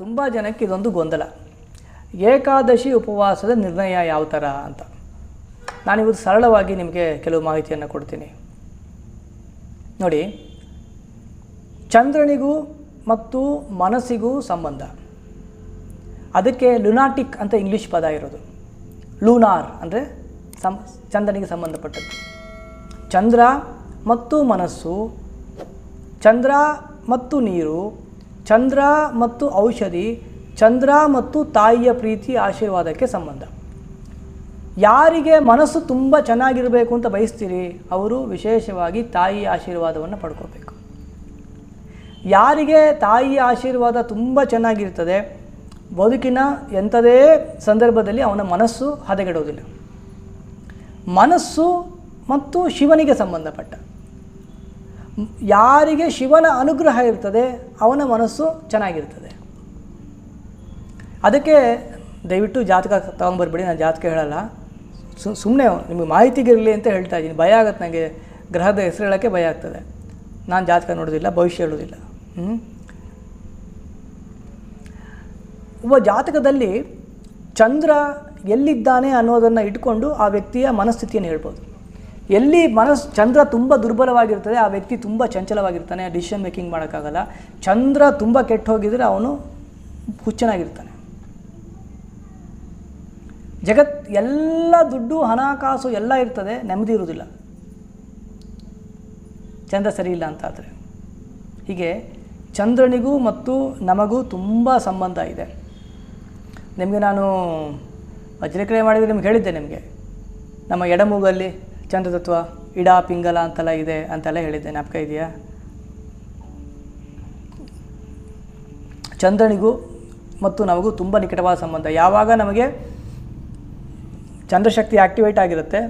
ತುಂಬ ಜನಕ್ಕೆ ಇದೊಂದು ಗೊಂದಲ. ಏಕಾದಶಿ ಉಪವಾಸದ ನಿರ್ಣಯ ಯಾವ ಥರ ಅಂತ. ನಾನಿವತ್ತು ಸರಳವಾಗಿ ನಿಮಗೆ ಕೆಲವು ಮಾಹಿತಿಯನ್ನು ಕೊಡ್ತೀನಿ. ನೋಡಿ, ಚಂದ್ರನಿಗೂ ಮತ್ತು ಮನಸ್ಸಿಗೂ ಸಂಬಂಧ. ಅದಕ್ಕೆ ಲುನಾಟಿಕ್ ಅಂತ ಇಂಗ್ಲೀಷ್ ಪದ ಇರೋದು. ಲೂನಾರ್ ಅಂದರೆ ಸಂ, ಚಂದ್ರನಿಗೆ ಸಂಬಂಧಪಟ್ಟದ್ದು. ಚಂದ್ರ ಮತ್ತು ಮನಸ್ಸು, ಚಂದ್ರ ಮತ್ತು ನೀರು ಚಂದ್ರ ಮತ್ತು ಔಷಧಿ, ಚಂದ್ರ ಮತ್ತು ತಾಯಿಯ ಪ್ರೀತಿ, ಆಶೀರ್ವಾದಕ್ಕೆ ಸಂಬಂಧ. ಯಾರಿಗೆ ಮನಸ್ಸು ತುಂಬ ಚೆನ್ನಾಗಿರಬೇಕು ಅಂತ ಬಯಸ್ತೀರಿ, ಅವರು ವಿಶೇಷವಾಗಿ ತಾಯಿಯ ಆಶೀರ್ವಾದವನ್ನು ಪಡ್ಕೋಬೇಕು. ಯಾರಿಗೆ ತಾಯಿಯ ಆಶೀರ್ವಾದ ತುಂಬ ಚೆನ್ನಾಗಿರ್ತದೆ, ಬದುಕಿನ ಎಂಥದೇ ಸಂದರ್ಭದಲ್ಲಿ ಅವನ ಮನಸ್ಸು ಹದಗೆಡೋದಿಲ್ಲ. ಮನಸ್ಸು ಮತ್ತು ಶಿವನಿಗೆ ಸಂಬಂಧಪಟ್ಟ. ಯಾರಿಗೆ ಶಿವನ ಅನುಗ್ರಹ ಇರ್ತದೆ, ಅವನ ಮನಸ್ಸು ಚೆನ್ನಾಗಿರ್ತದೆ. ಅದಕ್ಕೆ ದಯವಿಟ್ಟು ಜಾತಕ ತೊಗೊಂಬರ್ಬೇಡಿ, ನಾನು ಜಾತಕ ಹೇಳಲ್ಲ. ಸುಮ್ಮನೆ ನಿಮಗೆ ಮಾಹಿತಿಗಿರಲಿ ಅಂತ ಹೇಳ್ತಾ ಇದ್ದೀನಿ. ಭಯ ಆಗುತ್ತೆ ನನಗೆ ಗ್ರಹದ ಹೆಸರು ಹೇಳೋಕ್ಕೆ ಭಯ ಆಗ್ತದೆ. ನಾನು ಜಾತಕ ನೋಡೋದಿಲ್ಲ, ಭವಿಷ್ಯ ಹೇಳೋದಿಲ್ಲ. ಹ್ಞೂ ಒಬ್ಬ ಜಾತಕದಲ್ಲಿ ಚಂದ್ರ ಎಲ್ಲಿದ್ದಾನೆ ಅನ್ನೋದನ್ನು ಇಟ್ಕೊಂಡು ಆ ವ್ಯಕ್ತಿಯ ಮನಸ್ಥಿತಿಯನ್ನು ಹೇಳ್ಬೋದು. ಎಲ್ಲಿ ಮನಸ್ಸು ಚಂದ್ರ ತುಂಬ ದುರ್ಬಲವಾಗಿರ್ತದೆ, ಆ ವ್ಯಕ್ತಿ ತುಂಬ ಚಂಚಲವಾಗಿರ್ತಾನೆ ಡಿಸಿಷನ್ ಮೇಕಿಂಗ್ ಮಾಡೋಕ್ಕಾಗಲ್ಲ. ಚಂದ್ರ ತುಂಬ ಕೆಟ್ಟು ಹೋಗಿದರೆ ಅವನು ಹುಚ್ಚನಾಗಿರ್ತಾನೆ. ಜಗತ್ ಎಲ್ಲ ದುಡ್ಡು ಹಣಕಾಸು ಎಲ್ಲ ಇರ್ತದೆ, ನೆಮ್ಮದಿ ಇರುವುದಿಲ್ಲ. ಚಂದ್ರ ಸರಿ ಇಲ್ಲ ಅಂತ ಆದರೆ. ಹೀಗೆ ಚಂದ್ರನಿಗೂ ಮತ್ತು ನಮಗೂ ತುಂಬ ಸಂಬಂಧ ಇದೆ. ನಿಮಗೆ ನಾನು ವಜ್ರಕ್ರಿಯೆ ಮಾಡಿದರೆ ನಿಮ್ಗೆ ಹೇಳಿದ್ದೆ ನಿಮಗೆ. ನಮ್ಮ ಎಡಮೂಗಲ್ಲಿ ಚಂದ್ರತತ್ವ ಇಡ ಪಿಂಗಲ ಅಂತೆಲ್ಲ ಇದೆ ಅಂತೆಲ್ಲ ಹೇಳಿದ್ದೆ. ಜ್ಞಾಪಕ ಇದೆಯಾ? ಚಂದ್ರನಿಗೂ ಮತ್ತು ನಮಗೂ ತುಂಬ ನಿಕಟವಾದ ಸಂಬಂಧ. ಯಾವಾಗ ನಮಗೆ ಚಂದ್ರಶಕ್ತಿ ಆ್ಯಕ್ಟಿವೇಟ್ ಆಗಿರುತ್ತೆ,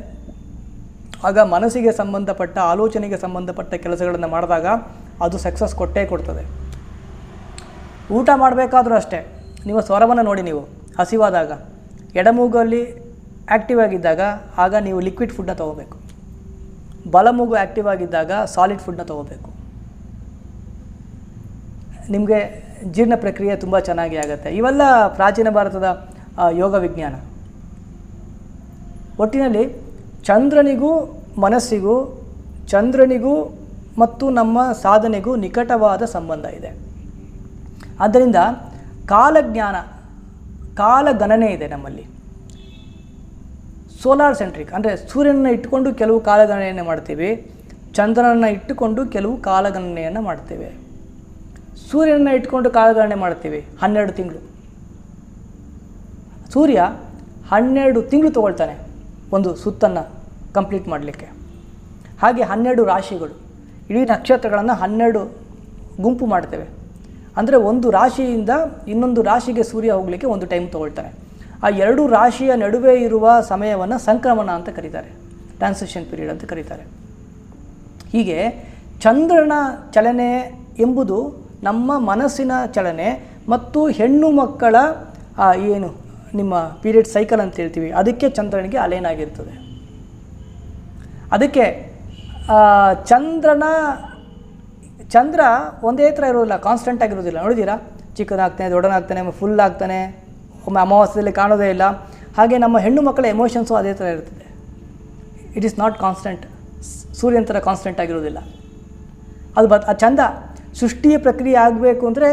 ಆಗ ಮನಸ್ಸಿಗೆ ಸಂಬಂಧಪಟ್ಟ, ಆಲೋಚನೆಗೆ ಸಂಬಂಧಪಟ್ಟ ಕೆಲಸಗಳನ್ನು ಮಾಡಿದಾಗ ಅದು ಸಕ್ಸಸ್ ಕೊಟ್ಟೇ ಕೊಡ್ತದೆ. ಊಟ ಮಾಡಬೇಕಾದ್ರೂ ಅಷ್ಟೇ. ನೀವು ಸ್ವರವನ್ನು ನೋಡಿ ನೀವು. ಹಸಿವಾದಾಗ, ಎಡಮೂಗಲ್ಲಿ ಆ್ಯಕ್ಟಿವ್ ಆಗಿದ್ದಾಗ, ಆಗ ನೀವು ಲಿಕ್ವಿಡ್ ಫುಡ್ನ ತೊಗೋಬೇಕು. ಬಲಮೂಗು ಆ್ಯಕ್ಟಿವ್ ಆಗಿದ್ದಾಗ ಸಾಲಿಡ್ ಫುಡ್ನ ತೊಗೋಬೇಕು. ನಿಮಗೆ ಜೀರ್ಣ ಪ್ರಕ್ರಿಯೆ ತುಂಬ ಚೆನ್ನಾಗಿ ಆಗುತ್ತೆ. ಇವೆಲ್ಲ ಪ್ರಾಚೀನ ಭಾರತದ ಯೋಗ ವಿಜ್ಞಾನ. ಒಟ್ಟಿನಲ್ಲಿ ಚಂದ್ರನಿಗೂ ಮನಸ್ಸಿಗೂ, ಚಂದ್ರನಿಗೂ ಮತ್ತು ನಮ್ಮ ಸಾಧನೆಗೂ ನಿಕಟವಾದ ಸಂಬಂಧ ಇದೆ. ಆದ್ದರಿಂದ ಕಾಲಜ್ಞಾನ, ಕಾಲಗಣನೆ ಇದೆ ನಮ್ಮಲ್ಲಿ. ಸೋಲಾರ್ ಸೆಂಟ್ರಿಕ್, ಅಂದರೆ ಸೂರ್ಯನನ್ನು ಇಟ್ಟುಕೊಂಡು ಕೆಲವು ಕಾಲಗಣನೆಯನ್ನು ಮಾಡ್ತೀವಿ, ಚಂದ್ರನನ್ನು ಇಟ್ಟುಕೊಂಡು ಕೆಲವು ಕಾಲಗಣನೆಯನ್ನು ಮಾಡ್ತೇವೆ. ಸೂರ್ಯನನ್ನು ಇಟ್ಕೊಂಡು ಕಾಲಗಣನೆ ಮಾಡ್ತೀವಿ, ಹನ್ನೆರಡು ತಿಂಗಳು. ಸೂರ್ಯ ಹನ್ನೆರಡು ತಿಂಗಳು ತಗೊಳ್ತಾನೆ ಒಂದು ಸುತ್ತನ್ನು ಕಂಪ್ಲೀಟ್ ಮಾಡಲಿಕ್ಕೆ. ಹಾಗೆ ಹನ್ನೆರಡು ರಾಶಿಗಳು, ಇಡೀ ನಕ್ಷತ್ರಗಳನ್ನು ಹನ್ನೆರಡು ಗುಂಪು ಮಾಡ್ತೇವೆ. ಅಂದರೆ ಒಂದು ರಾಶಿಯಿಂದ ಇನ್ನೊಂದು ರಾಶಿಗೆ ಸೂರ್ಯ ಹೋಗಲಿಕ್ಕೆ ಒಂದು ಟೈಮ್ ತಗೊಳ್ತಾನೆ. ಆ ಎರಡು ರಾಶಿಯ ನಡುವೆ ಇರುವ ಸಮಯವನ್ನು ಸಂಕ್ರಮಣ ಅಂತ ಕರೀತಾರೆ. ಟ್ರಾನ್ಸಿಷನ್ ಪೀರಿಯಡ್ ಅಂತ ಕರೀತಾರೆ. ಹೀಗೆ ಚಂದ್ರನ ಚಲನೆ ಎಂಬುದು ನಮ್ಮ ಮನಸ್ಸಿನ ಚಲನೆ ಮತ್ತು ಹೆಣ್ಣು ಮಕ್ಕಳ ಏನು, ನಿಮ್ಮ ಪೀರಿಯಡ್ ಸೈಕಲ್ ಅಂತ ಹೇಳ್ತೀವಿ, ಅದಕ್ಕೆ ಚಂದ್ರನಿಗೆ ಅಲೆನಾಗಿರ್ತದೆ ಅದಕ್ಕೆ ಚಂದ್ರನ, ಚಂದ್ರ ಒಂದೇ ಥರ ಇರೋದಿಲ್ಲ ಕಾನ್ಸ್ಟೆಂಟ್ ಆಗಿರೋದಿಲ್ಲ ನೋಡಿದ್ದೀರಾ? ಚಿಕ್ಕದಾಗ್ತಾನೆ ದೊಡ್ಡನಾಗ್ತಾನೆ ಫುಲ್ ಆಗ್ತಾನೆ. ಒಮ್ಮೆ ಅಮಾವಾಸ್ಯದಲ್ಲಿ ಕಾಣೋದೇ ಇಲ್ಲ. ಹಾಗೆ ನಮ್ಮ ಹೆಣ್ಣು ಮಕ್ಕಳ ಎಮೋಷನ್ಸು ಅದೇ ಥರ ಇರ್ತದೆ ಇಟ್ ಈಸ್ ನಾಟ್ ಕಾನ್ಸ್ಟೆಂಟ್ ಸೂರ್ಯನ ಥರ ಕಾನ್ಸ್ಟೆಂಟ್ ಆಗಿರೋದಿಲ್ಲ ಅದು ಬ, ಆ ಚಂದ ಸೃಷ್ಟಿಯ ಪ್ರಕ್ರಿಯೆ ಆಗಬೇಕು ಅಂದರೆ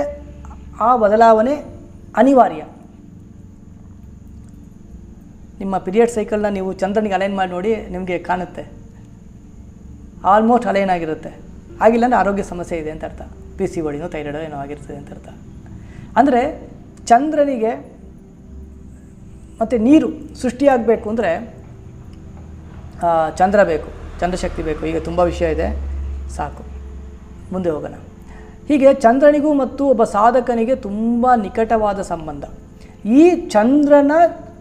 ಆ ಬದಲಾವಣೆ ಅನಿವಾರ್ಯ. ನಿಮ್ಮ ಪಿರಿಯಡ್ ಸೈಕಲ್ನ ನೀವು ಚಂದ್ರನಿಗೆ ಅಲೈನ್ ಮಾಡಿ ನೋಡಿ ನಿಮಗೆ ಕಾಣುತ್ತೆ. ಆಲ್ಮೋಸ್ಟ್ ಅಲೈನ್ ಆಗಿರುತ್ತೆ. ಆಗಿಲ್ಲ ಅಂದರೆ ಆರೋಗ್ಯ ಸಮಸ್ಯೆ ಇದೆ ಅಂತ ಅರ್ಥ. ಪಿ ಸಿ ಒಡಿನೋ ಥೈರಾಯ್ಡೋ ಏನೋ ಆಗಿರ್ತದೆ ಅಂತ ಅರ್ಥ. ಅಂದರೆ ಚಂದ್ರನಿಗೆ ಮತ್ತು ನೀರು ಸೃಷ್ಟಿಯಾಗಬೇಕು ಅಂದರೆ ಚಂದ್ರ ಬೇಕು, ಚಂದ್ರಶಕ್ತಿ ಬೇಕು. ಈಗ ತುಂಬ ವಿಷಯ ಇದೆ. ಸಾಕು. ಮುಂದೆ ಹೋಗೋಣ. ಹೀಗೆ ಚಂದ್ರನಿಗೂ ಮತ್ತು ಒಬ್ಬ ಸಾಧಕನಿಗೆ ತುಂಬ ನಿಕಟವಾದ ಸಂಬಂಧ. ಈ ಚಂದ್ರನ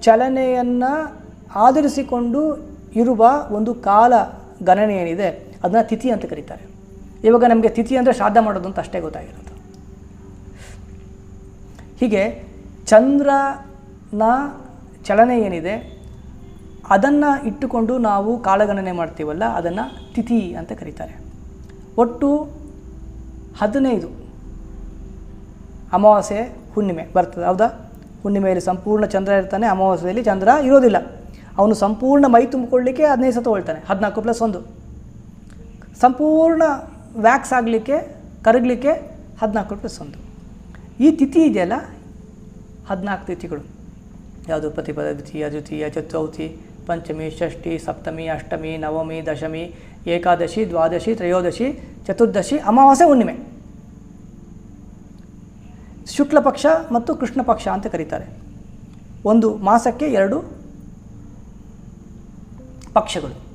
ಚಲನೆಯನ್ನು ಆಧರಿಸಿಕೊಂಡು ಇರುವ ಒಂದು ಕಾಲ ಗಣನೆ ಏನಿದೆ, ಅದನ್ನು ತಿಥಿ ಅಂತ ಕರೀತಾರೆ. ಇವಾಗ ನಮಗೆ ತಿಥಿ ಅಂದರೆ ಶ್ರಾದ್ದ ಮಾಡೋದು ಅಂತ ಅಷ್ಟೇ ಗೊತ್ತಾಗಿರೋದು. ಹೀಗೆ ಚಂದ್ರನ ಚಲನೆ ಏನಿದೆ, ಅದನ್ನು ಇಟ್ಟುಕೊಂಡು ನಾವು ಕಾಲಗಣನೆ ಮಾಡ್ತೀವಲ್ಲ, ಅದನ್ನು ತಿಥಿ ಅಂತ ಕರೀತಾರೆ. ಒಟ್ಟು ಹದಿನೈದು ಅಮಾವಾಸ್ಯೆ ಹುಣ್ಣಿಮೆ ಬರ್ತದೆ, ಹೌದಾ? ಹುಣ್ಣಿಮೆಯಲ್ಲಿ ಸಂಪೂರ್ಣ ಚಂದ್ರ ಇರ್ತಾನೆ, ಅಮಾವಾಸ್ಯೆಯಲ್ಲಿ ಚಂದ್ರ ಇರೋದಿಲ್ಲ. ಅವನು ಸಂಪೂರ್ಣ ಮೈ ತುಂಬಿಕೊಳ್ಳಿಕ್ಕೆ ಹದಿನೈದು ಸತ ಹೋಳ್ತಾನೆ ಹದಿನಾಲ್ಕು ಪ್ಲಸ್ ಒಂದು. ಸಂಪೂರ್ಣ ವ್ಯಾಕ್ಸ್ ಆಗಲಿಕ್ಕೆ, ಕರಗಲಿಕ್ಕೆ ಹದಿನಾಲ್ಕು ಪ್ಲಸ್ ಒಂದು. ಈ ತಿಥಿ ಇದೆಯಲ್ಲ, ಹದಿನಾಲ್ಕು ತಿಥಿಗಳು. ಯಾವುದು ಪ್ರತಿಪದ ದ್ವಿತೀಯ ದ್ವಿತೀಯ ಚತುರ್ಥಿ, ಪಂಚಮಿ, ಷಷ್ಠಿ, ಸಪ್ತಮಿ, ಅಷ್ಟಮಿ, ನವಮಿ, ದಶಮಿ, ಏಕಾದಶಿ, ದ್ವಾದಶಿ, ತ್ರಯೋದಶಿ, ಚತುರ್ದಶಿ, ಅಮಾವಾಸ್ಯೆ, ಹುಣ್ಣಿಮೆ. ಶುಕ್ಲ ಪಕ್ಷ ಮತ್ತು ಕೃಷ್ಣ ಪಕ್ಷ ಅಂತ ಕರೀತಾರೆ. ಒಂದು ಮಾಸಕ್ಕೆ ಎರಡು ಪಕ್ಷಗಳು.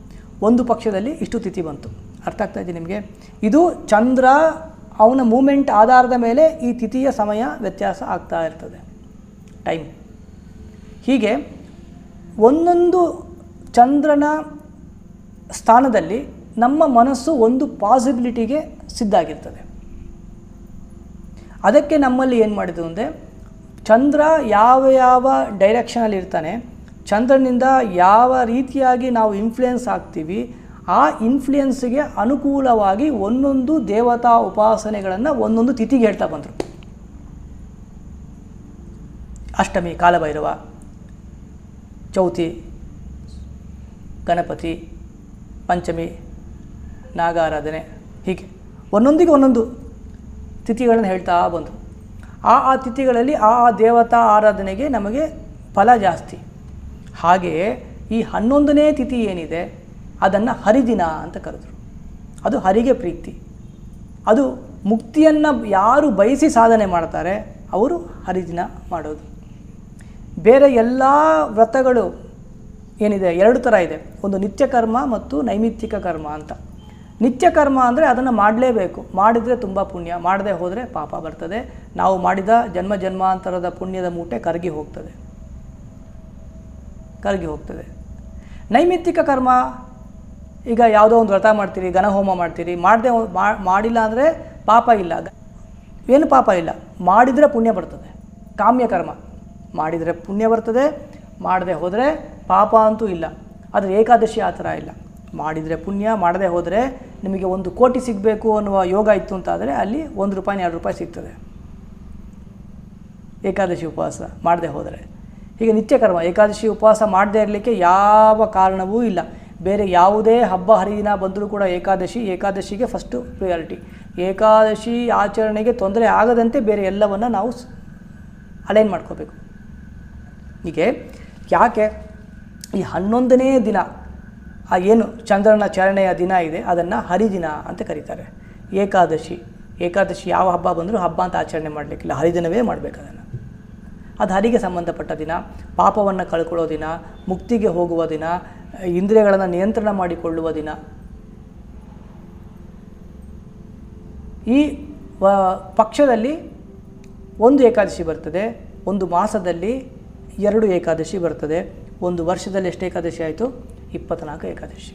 ಒಂದು ಪಕ್ಷದಲ್ಲಿ ಇಷ್ಟು ತಿಥಿ ಬಂತು. ಅರ್ಥ ಆಗ್ತಾ ಇದೆ ನಿಮಗೆ? ಇದು ಚಂದ್ರ ಅವನ ಮೂಮೆಂಟ್ ಆಧಾರದ ಮೇಲೆ ಈ ತಿಥಿಯ ಸಮಯ ವ್ಯತ್ಯಾಸ ಆಗ್ತಾ ಇರ್ತದೆ. ಟೈಮ್ ಹೀಗೆ ಒಂದೊಂದು ಚಂದ್ರನ ಸ್ಥಾನದಲ್ಲಿ ನಮ್ಮ ಮನಸ್ಸು ಒಂದು ಪಾಸಿಬಿಲಿಟಿಗೆ ಸಿದ್ಧಾಗಿರ್ತದೆ. ಅದಕ್ಕೆ ನಮ್ಮಲ್ಲಿ ಏನು ಮಾಡಿದ್ರು ಅಂದರೆ ಚಂದ್ರ ಯಾವ ಯಾವ ಡೈರೆಕ್ಷನಲ್ಲಿ ಇರ್ತಾನೆ, ಚಂದ್ರನಿಂದ ಯಾವ ರೀತಿಯಾಗಿ ನಾವು ಇನ್ಫ್ಲುಯೆನ್ಸ್ ಆಗ್ತೀವಿ, ಆ ಇನ್ಫ್ಲುಯೆನ್ಸ್ಗೆ ಅನುಕೂಲವಾಗಿ ಒಂದೊಂದು ದೇವತಾ ಉಪಾಸನೆಗಳನ್ನು ಒಂದೊಂದು ತಿಥಿಗೆ ಹೇಳ್ತಾ ಬಂದರು. ಅಷ್ಟಮಿ, ಕಾಲಭೈರವ ಚೌತಿ, ಗಣಪತಿ, ಪಂಚಮಿ, ನಾಗಾರಾಧನೆ, ಹೀಗೆ ಒಂದೊಂದಿಗೆ ಒಂದೊಂದು ತಿಥಿಗಳನ್ನು ಹೇಳ್ತಾ ಬಂತು ಆ ಆ ತಿಥಿಗಳಲ್ಲಿ ಆ ಆ ದೇವತಾ ಆರಾಧನೆಗೆ ನಮಗೆ ಫಲ ಜಾಸ್ತಿ. ಹಾಗೆಯೇ ಈ ಹನ್ನೊಂದನೇ ತಿಥಿ ಏನಿದೆ, ಅದನ್ನು ಹರಿದಿನ ಅಂತ ಕರೆದರು. ಅದು ಹರಿಗೆ ಪ್ರೀತಿ. ಅದು ಮುಕ್ತಿಯನ್ನು ಯಾರು ಬಯಸಿ ಸಾಧನೆ ಮಾಡ್ತಾರೆ, ಅವರು ಹರಿದಿನ ಮಾಡೋದು. ಬೇರೆ ಎಲ್ಲ ವ್ರತಗಳು ಏನಿದೆ? ಎರಡು ಥರ ಇದೆ. ಒಂದು ನಿತ್ಯ ಕರ್ಮ ಮತ್ತು ನೈಮಿತ್ತಿಕ ಕರ್ಮ ಅಂತ. ನಿತ್ಯ ಕರ್ಮ ಅಂದರೆ ಅದನ್ನು ಮಾಡಲೇಬೇಕು. ಮಾಡಿದರೆ ತುಂಬ ಪುಣ್ಯ. ಮಾಡದೆ ಹೋದರೆ ಪಾಪ ಬರ್ತದೆ. ನಾವು ಮಾಡಿದ ಜನ್ಮ ಜನ್ಮಾಂತರದ ಪುಣ್ಯದ ಮೂಟೆ ಕರಗಿ ಹೋಗ್ತದೆ. ಕರಗಿ ಹೋಗ್ತದೆ. ನೈಮಿತ್ತಿಕ ಕರ್ಮ, ಈಗ ಯಾವುದೋ ಒಂದು ವ್ರತ ಮಾಡ್ತೀರಿ, ಘನಹೋಮ ಮಾಡ್ತೀರಿ, ಮಾಡದೆ ಮಾಡಿಲ್ಲ ಅಂದರೆ ಪಾಪ ಇಲ್ಲ. ಏನು ಪಾಪ ಇಲ್ಲ? ಮಾಡಿದರೆ ಪುಣ್ಯ ಬರ್ತದೆ. ಕಾಮ್ಯ ಕರ್ಮ. ಮಾಡಿದರೆ ಪುಣ್ಯ ಬರ್ತದೆ, ಮಾಡದೆ ಹೋದರೆ ಪಾಪ ಅಂತೂ ಇಲ್ಲ. ಆದರೆ ಏಕಾದಶಿ ಆ ಥರ ಇಲ್ಲ. ಮಾಡಿದರೆ ಪುಣ್ಯ, ಮಾಡದೆ ಹೋದರೆ ನಿಮಗೆ ಒಂದು ಕೋಟಿ ಸಿಗಬೇಕು ಅನ್ನುವ ಯೋಗ ಇತ್ತು ಅಂತಾದರೆ ಅಲ್ಲಿ ಒಂದು ರೂಪಾಯಿ, ಎರಡು ರೂಪಾಯಿ ಸಿಗ್ತದೆ. ಏಕಾದಶಿ ಉಪವಾಸ, ಮಾಡದೆ ಹೋದರೆ. ಹೀಗೆ ನಿತ್ಯ ಕರ್ಮ, ಏಕಾದಶಿ ಉಪವಾಸ ಮಾಡದೇ ಇರಲಿಕ್ಕೆ ಯಾವ ಕಾರಣವೂ ಇಲ್ಲ. ಬೇರೆ ಯಾವುದೇ ಹಬ್ಬ, ಹರಿದಿನ ಬಂದರೂ ಕೂಡ ಏಕಾದಶಿ, ಏಕಾದಶಿಗೆ ಫಸ್ಟು ಪ್ರಿಯಾರಿಟಿ ಏಕಾದಶಿ ಆಚರಣೆಗೆ ತೊಂದರೆ ಆಗದಂತೆ ಬೇರೆ ಎಲ್ಲವನ್ನು ನಾವು ಅಲೈನ್ ಮಾಡ್ಕೋಬೇಕು. ಹೀಗೆ ಯಾಕೆ ಈ ಹನ್ನೊಂದನೇ ದಿನ, ಆ ಏನು ಚಂದ್ರನ ಚರಣೆಯ ದಿನ ಇದೆ, ಅದನ್ನು ಹರಿದಿನ ಅಂತ ಕರೀತಾರೆ. ಏಕಾದಶಿ ಏಕಾದಶಿ ಯಾವ ಹಬ್ಬ ಬಂದರೂ ಹಬ್ಬ ಅಂತ ಆಚರಣೆ ಮಾಡಲಿಕ್ಕಿಲ್ಲ ಹರಿದಿನವೇ ಮಾಡಬೇಕು ಅದನ್ನು. ಅದು ಹರಿಗೆ ಸಂಬಂಧಪಟ್ಟ ದಿನ, ಪಾಪವನ್ನು ಕಳ್ಕೊಳ್ಳೋ ದಿನ, ಮುಕ್ತಿಗೆ ಹೋಗುವ ದಿನ, ಇಂದ್ರಿಯಗಳನ್ನು ನಿಯಂತ್ರಣ ಮಾಡಿಕೊಳ್ಳುವ ದಿನ. ಈ ಪಕ್ಷದಲ್ಲಿ ಒಂದು ಏಕಾದಶಿ ಬರ್ತದೆ, ಒಂದು ಮಾಸದಲ್ಲಿ ಎರಡು ಏಕಾದಶಿ ಬರ್ತದೆ. ಒಂದು ವರ್ಷದಲ್ಲಿ ಎಷ್ಟು ಏಕಾದಶಿ ಆಯಿತು? ಇಪ್ಪತ್ತ್ನಾಲ್ಕು ಏಕಾದಶಿ.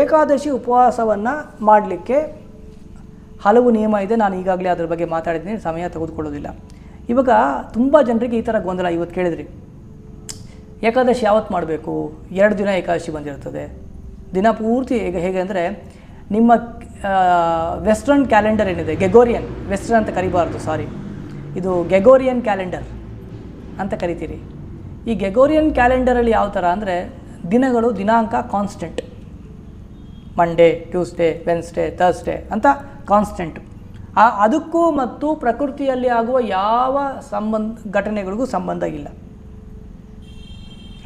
ಏಕಾದಶಿ ಉಪವಾಸವನ್ನು ಮಾಡಲಿಕ್ಕೆ ಹಲವು ನಿಯಮ ಇದೆ. ನಾನು ಈಗಾಗಲೇ ಅದರ ಬಗ್ಗೆ ಮಾತಾಡಿದ್ದೀನಿ. ಸಮಯ ತೆಗೆದುಕೊಳ್ಳೋದಿಲ್ಲ. ಇವಾಗ ತುಂಬ ಜನರಿಗೆ ಈ ಥರ ಗೊಂದಲ ಇವತ್ತು ಕೇಳಿದ್ರಿ. ಏಕಾದಶಿ ಯಾವತ್ತು ಮಾಡಬೇಕು? ಎರಡು ದಿನ ಏಕಾದಶಿ ಬಂದಿರ್ತದೆ. ದಿನ ಪೂರ್ತಿ ಈಗ ಹೇಗೆ ಅಂದರೆ ನಿಮ್ಮ ವೆಸ್ಟರ್ನ್ ಕ್ಯಾಲೆಂಡರ್ ಏನಿದೆ? ಗೆಗೋರಿಯನ್. ವೆಸ್ಟರ್ನ್ ಅಂತ ಕರಿಬಾರ್ದು ಸಾರಿ ಇದು ಗೆಗೋರಿಯನ್ ಕ್ಯಾಲೆಂಡರ್. ಅಂತ ಕರಿತೀರಿ. ಈ ಗೆಗೋರಿಯನ್ ಕ್ಯಾಲೆಂಡರಲ್ಲಿ ಯಾವ ಥರ ಅಂದರೆ ದಿನಗಳು ದಿನಾಂಕ constant Monday Tuesday Wednesday Thursday ಅಂತ ಕಾನ್ಸ್ಟೆಂಟು ಆ ಅದಕ್ಕೂ ಮತ್ತು ಪ್ರಕೃತಿಯಲ್ಲಿ ಆಗುವ ಯಾವ ಸಂಬಂಧ, ಘಟನೆಗಳಿಗೂ ಸಂಬಂಧ ಇಲ್ಲ.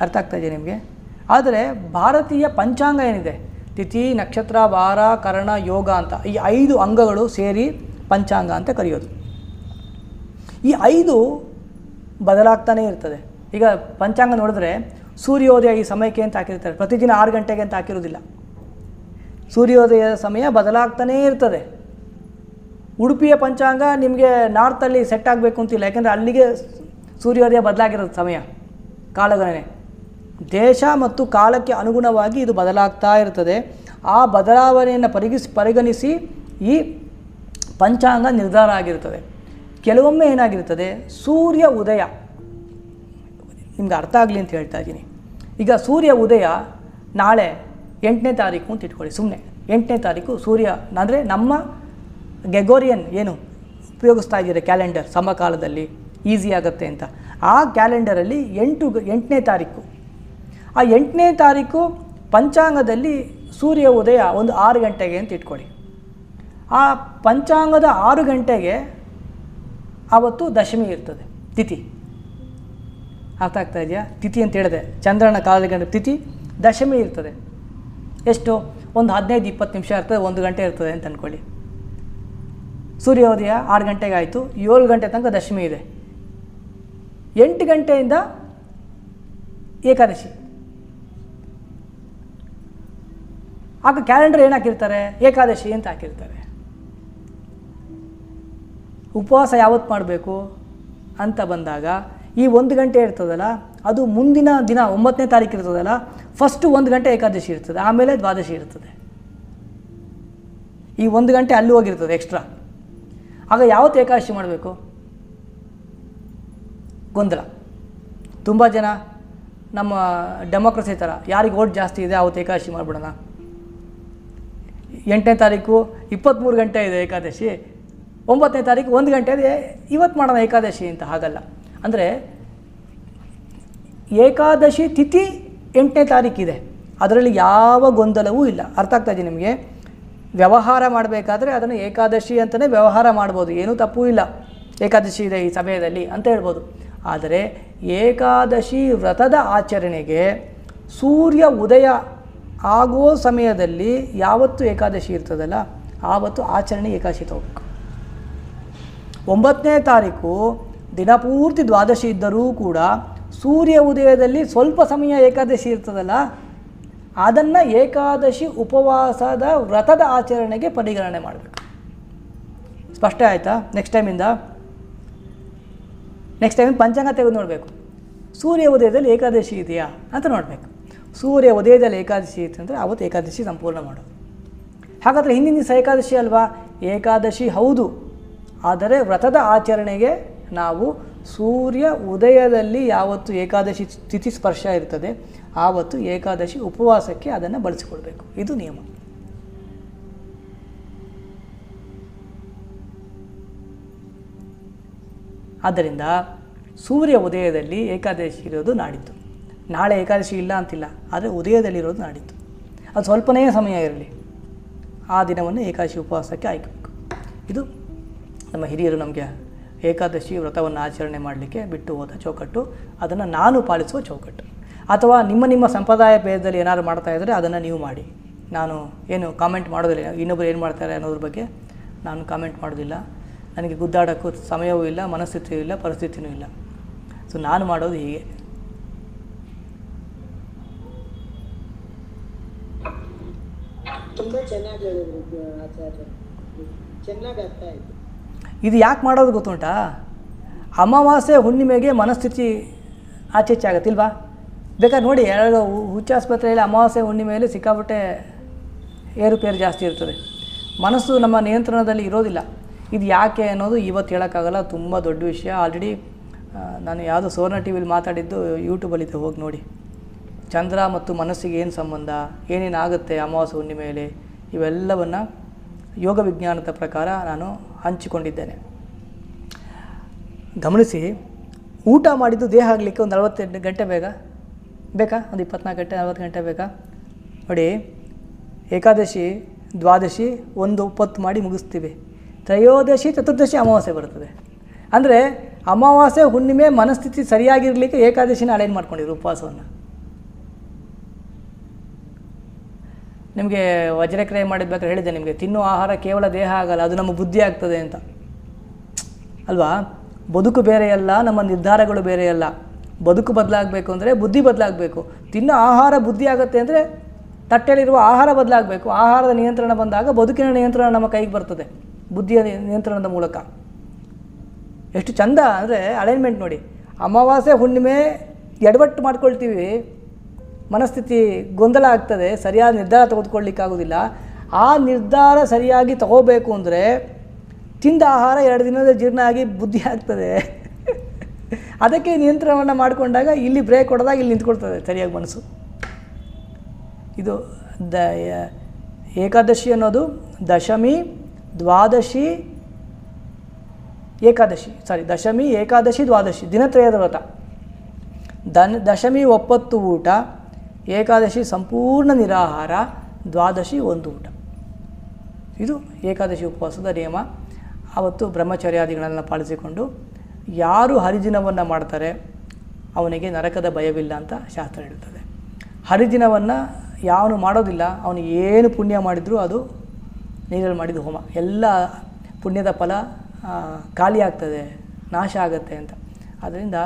ಅರ್ಥ ಆಗ್ತಾ ಇದೆ ನಿಮಗೆ? ಆದರೆ ಭಾರತೀಯ ಪಂಚಾಂಗ ಏನಿದೆ? ತಿಥಿ, ನಕ್ಷತ್ರ, ವಾರ, ಕರ್ಣ, ಯೋಗ ಅಂತ ಈ ಐದು ಅಂಗಗಳು ಸೇರಿ ಪಂಚಾಂಗ ಅಂತ ಕರೆಯೋದು. ಈ ಐದು ಬದಲಾಗ್ತಾನೇ ಇರ್ತದೆ. ಈಗ ಪಂಚಾಂಗ ನೋಡಿದ್ರೆ ಸೂರ್ಯೋದಯ ಈ ಸಮಯಕ್ಕೆ ಅಂತ ಹಾಕಿರ್ತಾರೆ. ಪ್ರತಿದಿನ ಆರು ಗಂಟೆಗೆ ಅಂತ ಹಾಕಿರೋದಿಲ್ಲ ಸೂರ್ಯೋದಯದ ಸಮಯ ಬದಲಾಗ್ತಾನೇ ಇರ್ತದೆ. ಉಡುಪಿಯ ಪಂಚಾಂಗ ನಿಮಗೆ ನಾರ್ತಲ್ಲಿ ಸೆಟ್ ಆಗಬೇಕು ಅಂತಿಲ್ಲ. ಯಾಕೆಂದರೆ ಅಲ್ಲಿಗೆ ಸೂರ್ಯೋದಯ ಬದಲಾಗಿರೋದು ಸಮಯ, ಕಾಲಗಣನೆ. ದೇಶ ಮತ್ತು ಕಾಲಕ್ಕೆ ಅನುಗುಣವಾಗಿ ಇದು ಬದಲಾಗ್ತಾ ಇರ್ತದೆ. ಆ ಬದಲಾವಣೆಯನ್ನು ಪರಿಗಿಸಿ, ಪರಿಗಣಿಸಿ ಈ ಪಂಚಾಂಗ ನಿರ್ಧಾರ ಆಗಿರ್ತದೆ. ಕೆಲವೊಮ್ಮೆ ಏನಾಗಿರ್ತದೆ ಸೂರ್ಯ ಉದಯ. ನಿಮ್ಗೆ ಅರ್ಥ ಆಗಲಿ ಅಂತ ಹೇಳ್ತಾ ಇದ್ದೀನಿ. ಈಗ ಸೂರ್ಯ ಉದಯ ನಾಳೆ ಎಂಟನೇ ತಾರೀಕು ಅಂತ ಇಟ್ಕೊಳ್ಳಿ ಸುಮ್ಮನೆ ಎಂಟನೇ ತಾರೀಕು ಸೂರ್ಯ, ಅಂದರೆ ನಮ್ಮ ಗೆಗೋರಿಯನ್ ಏನು ಉಪಯೋಗಿಸ್ತಾ ಇದ್ದೀರಿ ಕ್ಯಾಲೆಂಡರ್, ಸಮಕಾಲದಲ್ಲಿ ಈಸಿ ಆಗುತ್ತೆ ಅಂತ. ಆ ಕ್ಯಾಲೆಂಡರಲ್ಲಿ ಎಂಟು ಎಂಟನೇ ತಾರೀಕು. ಆ ಎಂಟನೇ ತಾರೀಕು ಪಂಚಾಂಗದಲ್ಲಿ ಸೂರ್ಯ ಉದಯ ಒಂದು ಆರು ಗಂಟೆಗೆ ಅಂತ ಇಟ್ಕೊಳ್ಳಿ. ಆ ಪಂಚಾಂಗದ ಆರು ಗಂಟೆಗೆ ಆವತ್ತು ದಶಮಿ ಇರ್ತದೆ, ತಿಥಿ. ಅರ್ಥ ಆಗ್ತಾ ಇದೆಯಾ? ತಿಥಿ ಅಂತ ಹೇಳಿದೆ. ಚಂದ್ರನ ಕಾಲ ತಿತಿ ತಿಥಿ, ದಶಮಿ ಇರ್ತದೆ. ಎಷ್ಟು? ಒಂದು ಹದಿನೈದು ಇಪ್ಪತ್ತು ನಿಮಿಷ ಇರ್ತದೆ, ಒಂದು ಗಂಟೆ ಇರ್ತದೆ ಅಂತ ಅಂದ್ಕೊಳ್ಳಿ ಸೂರ್ಯೋದಯ ಆರು ಗಂಟೆಗೆ ಆಯಿತು, ಏಳು ಗಂಟೆ ತನಕ ದಶಮಿ ಇದೆ. ಎಂಟು ಗಂಟೆಯಿಂದ ಏಕಾದಶಿ. ಆಗ ಕ್ಯಾಲೆಂಡರ್ ಏನು ಹಾಕಿರ್ತಾರೆ? ಏಕಾದಶಿ ಅಂತ ಹಾಕಿರ್ತಾರೆ. ಉಪವಾಸ ಯಾವತ್ತು ಮಾಡಬೇಕು ಅಂತ ಬಂದಾಗ ಈ ಒಂದು ಗಂಟೆ ಇರ್ತದಲ್ಲ, ಅದು ಮುಂದಿನ ದಿನ ಒಂಬತ್ತನೇ ತಾರೀಕು ಇರ್ತದಲ್ಲ ಫಸ್ಟು ಒಂದು ಗಂಟೆ ಏಕಾದಶಿ ಇರ್ತದೆ, ಆಮೇಲೆ ದ್ವಾದಶಿ ಇರ್ತದೆ. ಈ ಒಂದು ಗಂಟೆ ಅಲ್ಲಿ ಹೋಗಿರ್ತದೆ ಎಕ್ಸ್ಟ್ರಾ ಆಗ ಯಾವತ್ತು ಏಕಾದಶಿ ಮಾಡಬೇಕು? ಗೊಂದಲ. ತುಂಬ ಜನ ನಮ್ಮ ಡೆಮೋಕ್ರಸಿ ಥರ, ಯಾರಿಗೆ ಓಟ್ ಜಾಸ್ತಿ ಇದೆ ಅವತ್ತು ಏಕಾದಶಿ ಮಾಡಿಬಿಡೋಣ. ಎಂಟನೇ ತಾರೀಕು ಇಪ್ಪತ್ತ್ಮೂರು ಗಂಟೆ ಇದೆ ಏಕಾದಶಿ. ಒಂಬತ್ತನೇ ತಾರೀಕು ಒಂದು ಗಂಟೆ ಇದೆ ಇವತ್ತು ಮಾಡೋಣ ಏಕಾದಶಿ ಅಂತ ಹಾಗಲ್ಲ. ಅಂದರೆ ಏಕಾದಶಿ ತಿಥಿ ಎಂಟನೇ ತಾರೀಕಿದೆ. ಅದರಲ್ಲಿ ಯಾವ ಗೊಂದಲವೂ ಇಲ್ಲ. ಅರ್ಥ ಆಗ್ತಾ ಇದೆ ನಿಮಗೆ? ವ್ಯವಹಾರ ಮಾಡಬೇಕಾದ್ರೆ ಅದನ್ನು ಏಕಾದಶಿ ಅಂತಲೇ ವ್ಯವಹಾರ ಮಾಡ್ಬೋದು. ಏನೂ ತಪ್ಪೂ ಇಲ್ಲ. ಏಕಾದಶಿ ಇದೆ ಈ ಸಮಯದಲ್ಲಿ ಅಂತ ಹೇಳ್ಬೋದು. ಆದರೆ ಏಕಾದಶಿ ವ್ರತದ ಆಚರಣೆಗೆ ಸೂರ್ಯ ಉದಯ ಆಗೋ ಸಮಯದಲ್ಲಿ ಯಾವತ್ತು ಏಕಾದಶಿ ಇರ್ತದಲ್ಲ, ಆವತ್ತು ಆಚರಣೆ ಏಕಾದಶಿ ತಗೋಬೇಕು. ಒಂಬತ್ತನೇ ತಾರೀಕು ದಿನಪೂರ್ತಿ ದ್ವಾದಶಿ ಇದ್ದರೂ ಕೂಡ ಸೂರ್ಯ ಉದಯದಲ್ಲಿ ಸ್ವಲ್ಪ ಸಮಯ ಏಕಾದಶಿ ಇರ್ತದಲ್ಲ, ಅದನ್ನು ಏಕಾದಶಿ ಉಪವಾಸದ ವ್ರತದ ಆಚರಣೆಗೆ ಪರಿಗಣನೆ ಮಾಡಬೇಕು. ಸ್ಪಷ್ಟ ಆಯಿತಾ? ನೆಕ್ಸ್ಟ್ ಟೈಮಿಂದ ನೆಕ್ಸ್ಟ್ ಟೈಮ್ ಪಂಚಾಂಗ ತೆಗೆದು ನೋಡಬೇಕು. ಸೂರ್ಯ ಉದಯದಲ್ಲಿ ಏಕಾದಶಿ ಇದೆಯಾ ಅಂತ ನೋಡಬೇಕು. ಸೂರ್ಯ ಉದಯದಲ್ಲಿ ಏಕಾದಶಿ ಇತ್ತು ಅಂದರೆ ಅವತ್ತು ಏಕಾದಶಿ ಸಂಪೂರ್ಣ ಮಾಡೋದು. ಹಾಗಾದರೆ ಹಿಂದಿನ ದಿವಸ ಏಕಾದಶಿ ಅಲ್ವಾ? ಏಕಾದಶಿ ಹೌದು. ಆದರೆ ವ್ರತದ ಆಚರಣೆಗೆ ನಾವು ಸೂರ್ಯ ಉದಯದಲ್ಲಿ ಯಾವತ್ತು ಏಕಾದಶಿ ಸ್ಥಿತಿ ಸ್ಪರ್ಶ ಇರ್ತದೆ, ಆವತ್ತು ಏಕಾದಶಿ ಉಪವಾಸಕ್ಕೆ ಅದನ್ನು ಬಳಸಿಕೊಳ್ಬೇಕು. ಇದು ನಿಯಮ. ಆದ್ದರಿಂದ ಸೂರ್ಯ ಉದಯದಲ್ಲಿ ಏಕಾದಶಿ ಇರೋದು ನಾಡಿದ್ದು. ನಾಳೆ ಏಕಾದಶಿ ಇಲ್ಲ ಅಂತಿಲ್ಲ, ಆದರೆ ಉದಯದಲ್ಲಿರೋದು ನಾಡಿದ್ದು. ಅದು ಸ್ವಲ್ಪನೇ ಸಮಯ ಇರಲಿ. ಆ ದಿನವನ್ನು ಏಕಾದಶಿ ಉಪವಾಸಕ್ಕೆ ಆಯ್ಕಬೇಕು ಇದು ನಮ್ಮ ಹಿರಿಯರು ನಮಗೆ ಏಕಾದಶಿ ವ್ರತವನ್ನು ಆಚರಣೆ ಮಾಡಲಿಕ್ಕೆ ಬಿಟ್ಟು ಹೋದ ಚೌಕಟ್ಟು. ಅದನ್ನು ನಾನು ಪಾಲಿಸುವ ಚೌಕಟ್ಟು. ಅಥವಾ ನಿಮ್ಮ ನಿಮ್ಮ ಸಂಪ್ರದಾಯ ಭೇದದಲ್ಲಿ ಏನಾದರೂ ಮಾಡ್ತಾ ಇದ್ದರೆ ಅದನ್ನು ನೀವು ಮಾಡಿ. ನಾನು ಏನು ಕಾಮೆಂಟ್ ಮಾಡೋದಿಲ್ಲ. ಇನ್ನೊಬ್ಬರು ಏನು ಮಾಡ್ತಾರೆ ಅನ್ನೋದ್ರ ಬಗ್ಗೆ ನಾನು ಕಾಮೆಂಟ್ ಮಾಡೋದಿಲ್ಲ. ನನಗೆ ಗುದ್ದಾಡೋಕ್ಕೂ ಸಮಯವೂ ಇಲ್ಲ, ಮನಸ್ಥಿತಿಯೂ ಇಲ್ಲ ಪರಿಸ್ಥಿತಿಯೂ ಇಲ್ಲ. ಸೊ ನಾನು ಮಾಡೋದು ಹೀಗೆ. ತುಂಬ ಚೆನ್ನಾಗಿ ಹೇಳಿದ್ರು ಆಚಾರ್ಯ. ಚೆನ್ನಾಗಿ ಅರ್ಥ ಆಯ್ತು. ಇದು ಯಾಕೆ ಮಾಡೋದು ಗೊತ್ತುಂಟಾ? ಅಮಾವಾಸ್ಯೆ ಹುಣ್ಣಿಮೆಗೆ ಮನಸ್ಥಿತಿ ಆಚೆ ಈಚೆ ಆಗುತ್ತಿಲ್ವಾ ಬೇಕಾದ್ರೆ ನೋಡಿ ಎರಡು ಹುಚ್ಚ ಹುಚ್ಚಾಸ್ಪತ್ರೆಯಲ್ಲಿ ಅಮಾವಾಸ್ಯೆ ಹುಣ್ಣಿಮೆಯಲ್ಲಿ ಸಿಕ್ಕಾಪಟ್ಟೆ ಏರುಪೇರು ಜಾಸ್ತಿ ಇರ್ತದೆ. ಮನಸ್ಸು ನಮ್ಮ ನಿಯಂತ್ರಣದಲ್ಲಿ ಇರೋದಿಲ್ಲ. ಇದು ಯಾಕೆ ಅನ್ನೋದು ಇವತ್ತು ಹೇಳೋಕ್ಕಾಗಲ್ಲ. ತುಂಬ ದೊಡ್ಡ ವಿಷಯ. ಆಲ್ರೆಡಿ ನಾನು ಯಾವುದೋ ಸುವರ್ಣ ಟಿ ವಿಲಿ ಮಾತಾಡಿದ್ದು ಯೂಟ್ಯೂಬಲ್ಲಿದೆ ಹೋಗಿ ನೋಡಿ. ಚಂದ್ರ ಮತ್ತು ಮನಸ್ಸಿಗೆ ಏನು ಸಂಬಂಧ? ಏನೇನಾಗುತ್ತೆ ಅಮಾವಾಸ್ಯೆ ಹುಣ್ಣಿಮೆಯಲ್ಲಿ? ಇವೆಲ್ಲವನ್ನು ಯೋಗ ವಿಜ್ಞಾನದ ಪ್ರಕಾರ ನಾನು ಹಂಚಿಕೊಂಡಿದ್ದೇನೆ. ಗಮನಿಸಿ, ಊಟ ಮಾಡಿದ್ದು ದೇಹ ಆಗಲಿಕ್ಕೆ ಒಂದು ನಲವತ್ತೆಂಟು ಗಂಟೆ ಬೇಗ. ಬೇಕಾ? ಒಂದು ಇಪ್ಪತ್ನಾಲ್ಕು ಗಂಟೆ, ನಲ್ವತ್ತು ಗಂಟೆ ಬೇಕಾ? ನೋಡಿ, ಏಕಾದಶಿ, ದ್ವಾದಶಿ ಒಂದು ಉಪ್ಪತ್ತು ಮಾಡಿ ಮುಗಿಸ್ತೀವಿ. ತ್ರಯೋದಶಿ, ಚತುರ್ದಶಿ ಅಮಾವಾಸ್ಯೆ ಬರ್ತದೆ ಅಂದರೆ ಅಮಾವಾಸ್ಯೆ ಹುಣ್ಣಿಮೆ ಮನಸ್ಥಿತಿ ಸರಿಯಾಗಿರಲಿಕ್ಕೆ ಏಕಾದಶಿನ ಅಲೈನ್ ಮಾಡ್ಕೊಂಡಿದ್ರು ಉಪವಾಸವನ್ನು. ನಿಮಗೆ ವಜ್ರಕ್ರಿಯೆ ಮಾಡಿದ್ಬೇಕಾದ್ರೆ ಹೇಳಿದೆ ನಿಮಗೆ, ತಿನ್ನುವ ಆಹಾರ ಕೇವಲ ದೇಹ ಆಗಲ್ಲ, ಅದು ನಮ್ಮ ಬುದ್ಧಿ ಆಗ್ತದೆ ಅಂತ. ಅಲ್ವಾ? ಬದುಕು ಬೇರೆಯಲ್ಲ ನಮ್ಮ ನಿರ್ಧಾರಗಳು ಬೇರೆಯಲ್ಲ ಬದುಕು ಬದಲಾಗಬೇಕು ಅಂದರೆ ಬುದ್ಧಿ ಬದಲಾಗಬೇಕು. ತಿನ್ನೋ ಆಹಾರ ಬುದ್ಧಿ ಆಗುತ್ತೆ ಅಂದರೆ ತಟ್ಟೆಯಲ್ಲಿರುವ ಆಹಾರ ಬದಲಾಗಬೇಕು. ಆಹಾರದ ನಿಯಂತ್ರಣ ಬಂದಾಗ ಬದುಕಿನ ನಿಯಂತ್ರಣ ನಮ್ಮ ಕೈಗೆ ಬರ್ತದೆ, ಬುದ್ಧಿಯ ನಿಯಂತ್ರಣದ ಮೂಲಕ. ಎಷ್ಟು ಚಂದ ಅಂದರೆ ಅಲೈನ್ಮೆಂಟ್ ನೋಡಿ. ಅಮಾವಾಸ್ಯೆ ಹುಣ್ಣಿಮೆ ಎಡವಟ್ಟು ಮಾಡ್ಕೊಳ್ತೀವಿ. ಮನಸ್ಥಿತಿ ಗೊಂದಲ ಆಗ್ತದೆ, ಸರಿಯಾದ ನಿರ್ಧಾರ ತೆಗೆದುಕೊಳ್ಳಿಕ್ಕಾಗೋದಿಲ್ಲ. ಆ ನಿರ್ಧಾರ ಸರಿಯಾಗಿ ತಗೋಬೇಕು ಅಂದರೆ ತಿಂದ ಆಹಾರ ಎರಡು ದಿನದ ಜೀರ್ಣ ಆಗಿ ಬುದ್ಧಿ ಆಗ್ತದೆ. ಅದಕ್ಕೆ ನಿಯಂತ್ರಣವನ್ನು ಮಾಡಿಕೊಂಡಾಗ ಇಲ್ಲಿ ಬ್ರೇಕ್ ಹೊಡೆದಾಗ ಇಲ್ಲಿ ನಿಂತ್ಕೊಳ್ತದೆ ಸರಿಯಾಗಿ ಮನಸ್ಸು. ಇದು ದ ಏಕಾದಶಿ ಅನ್ನೋದು ದಶಮಿ, ದ್ವಾದಶಿ, ಏಕಾದಶಿ ಸಾರಿ ದಶಮಿ, ಏಕಾದಶಿ, ದ್ವಾದಶಿ, ದಿನತ್ರಯದ ವ್ರತ. ದನ್ ದಶಮಿ ಒಪ್ಪತ್ತು ಊಟ ಏಕಾದಶಿ ಸಂಪೂರ್ಣ ನಿರಾಹಾರ, ದ್ವಾದಶಿ ಒಂದು ಊಟ. ಇದು ಏಕಾದಶಿ ಉಪವಾಸದ ನಿಯಮ. ಆವತ್ತು ಬ್ರಹ್ಮಚರ್ಯಾದಿಗಳನ್ನು ಪಾಲಿಸಿಕೊಂಡು ಯಾರು ಹರಿದಿನವನ್ನು ಮಾಡ್ತಾರೆ, ಅವನಿಗೆ ನರಕದ ಭಯವಿಲ್ಲ ಅಂತ ಶಾಸ್ತ್ರ ಹೇಳುತ್ತದೆ. ಹರಿದಿನವನ್ನು ಯಾವನು ಮಾಡೋದಿಲ್ಲ ಅವನು ಏನು ಪುಣ್ಯ ಮಾಡಿದರೂ ಅದು ನೀರಲ್ಲಿ ಮಾಡಿದ ಹೋಮ. ಎಲ್ಲ ಪುಣ್ಯದ ಫಲ ಖಾಲಿ ಆಗ್ತದೆ, ನಾಶ ಆಗುತ್ತೆ ಅಂತ. ಆದ್ದರಿಂದ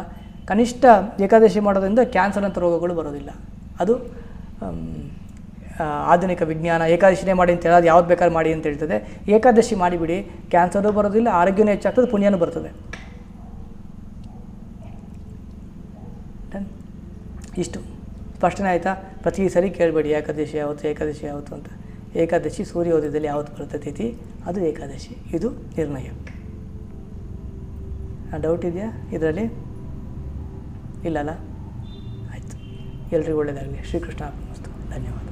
ಕನಿಷ್ಠ ಏಕಾದಶಿ ಮಾಡೋದರಿಂದ ಕ್ಯಾನ್ಸರ್ ಅಂತ ರೋಗಗಳು ಬರೋದಿಲ್ಲ. ಅದು ಆಧುನಿಕ ವಿಜ್ಞಾನ ಏಕಾದಶಿನೇ ಮಾಡಿ ಅಂತ ಹೇಳೋದು ಯಾವ್ದು ಬೇಕಾದ್ರೂ ಮಾಡಿ ಅಂತ ಹೇಳ್ತದೆ. ಏಕಾದಶಿ ಮಾಡಿಬಿಡಿ ಕ್ಯಾನ್ಸರು ಬರೋದಿಲ್ಲ ಆರೋಗ್ಯನೂ ಹೆಚ್ಚಾಗ್ತದೆ, ಪುಣ್ಯನೂ ಬರ್ತದೆ? ಇಷ್ಟು. ಸ್ಪಷ್ಟನೇ ಆಯಿತಾ? ಪ್ರತಿ ಸರಿ ಕೇಳಬೇಡಿ, ಏಕಾದಶಿ ಯಾವತ್ತು ಏಕಾದಶಿ ಯಾವತ್ತು ಅಂತ. ಏಕಾದಶಿ ಸೂರ್ಯೋದಯದಲ್ಲಿ ಯಾವತ್ತು ಬರುತ್ತೆ ತಿಥಿ? ಅದು ಏಕಾದಶಿ. ಇದು ನಿರ್ಣಯ. ಡೌಟ್ ಇದೆಯಾ ಇದರಲ್ಲಿ? ಇಲ್ಲಲ್ಲ ಎಲ್ರಿಗೂ ಒಳ್ಳೆಯದಾಗಲಿ. ಶ್ರೀಕೃಷ್ಣ ಧನ್ಯವಾದ.